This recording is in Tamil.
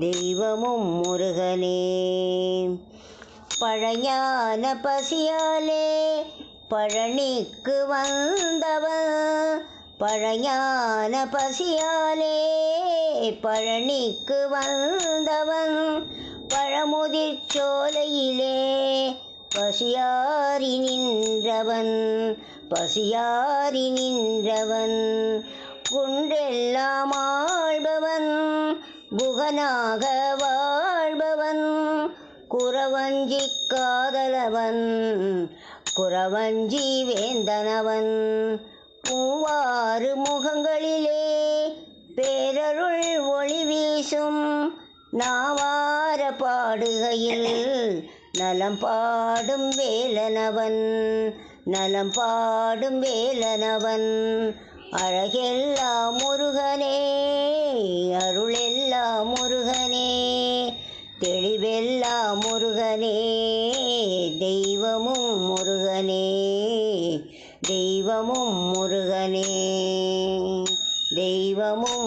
தெய்வமும் முருகனே. பழையான பசியாலே பழனிக்கு வந்தவன் பழையான பசியாலே பழனிக்கு வந்தவன் பழமுதிர் சோலையிலே பசியாரி நின்றவன். பசியாரி நின்றவன். குன்றெல்லாமா குகனாக வாழ்பவன் குறவஞ்சி காதலவன் குறவஞ்சி வேந்தனவன் பூவாறு முகங்களிலே பேரருள் ஒளி வீசும் நாவார பாடுகையில் நலம் பாடும் வேலனவன் நலம் பாடும் வேலனவன். அழகெல்லாம் தெளிவெல்லாம் முருகனே தெய்வமும் முருகனே தெய்வமும் முருகனே தெய்வமும்